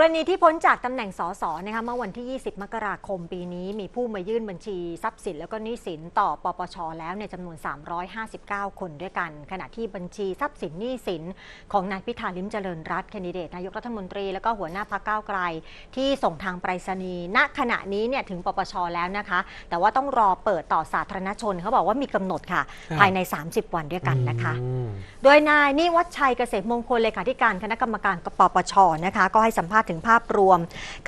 กรณีที่พ้นจากตำแหน่งสสนะคะเมื่อวันที่ 20 มกราคมปีนี้ มีผู้มายื่นบัญชีทรัพย์สิน แล้วก็หนี้สินต่อปปช แล้วในยจำนวน 359 คนด้วยกัน ขณะที่บัญชีทรัพย์สินหนี้สิน ของนายพิธาลิมเจริญรัตน์แคนดิเดตนายกรัฐมนตรี แล้วก็หัวหน้าพรรคก้าวไกล ที่ส่งทางไปรษณีย์ณขณะนี้เนี่ยถึงปปช แล้วนะคะ แต่ว่าต้องรอเปิดต่อสาธารณชนเขาบอกว่ามีกำหนดค่ะครับภายใน 30 วันด้วยกันนะคะอืมโดยนายนิวัฒชัยเกษมมงคลเลขาธิการคณะกรรมการปปชนะคะก็ให้สัมภาษณ์ถึงภาพรวม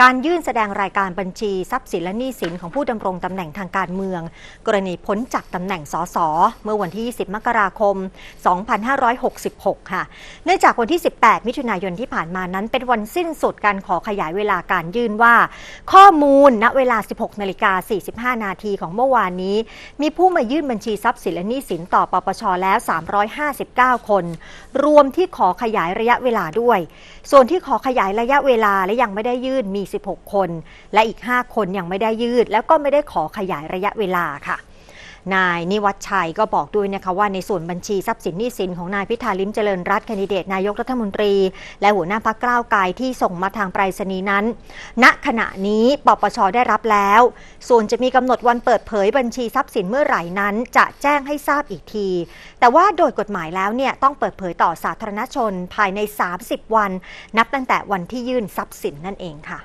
การยื่นแสดงรายการบัญชีทรัพย์สินและหนี้สินของผู้ดำรงตำแหน่งทางการเมือง กรณีพ้นจากตำแหน่งสสเมื่อวันที่ 20 มกราคม 2566 ค่ะ เนื่องจากวันที่ 18 มิถุนายนที่ผ่านมานั้น เป็นวันสิ้นสุดการขอขยายเวลาการยื่นว่า ข้อมูลณเวลา 16 นาฬิกา 45 นาทีของเมื่อวานนี้ มีผู้มายื่นบัญชีทรัพย์สินและหนี้สินต่อปปชแล้ว 359 คน รวมที่ขอขยายระยะเวลาด้วย ส่วนที่ขอขยายระยะเวลาและยังไม่ได้ยื่นมี 16 คน และอีก 5 คนยังไม่ได้ยื่นแล้วก็ไม่ได้ขอขยายระยะเวลาค่ะ นายนิวัฒชัยก็บอกด้วยนะคะว่าในส่วนบัญชีทรัพย์สินหนี้สินของนายพิธาลิมเจริญรัตน์แคนดิเดตนายกรัฐมนตรี และหัวหน้าพักกล้าวไกลที่ส่งมาทางไปรษณีย์นั้น ณขณะนี้ปปชได้รับแล้ว ส่วนจะมีกำหนดวันเปิดเผยบัญชีทรัพย์สินเมื่อไหร่นั้น จะแจ้งให้ทราบอีกที แต่ว่าโดยกฎหมายแล้วเนี่ยต้องเปิดเผยต่อสาธารณชนภายใน 30 วัน นับตั้งแต่วันที่ยื่นทรัพย์สินนั่นเองค่ะ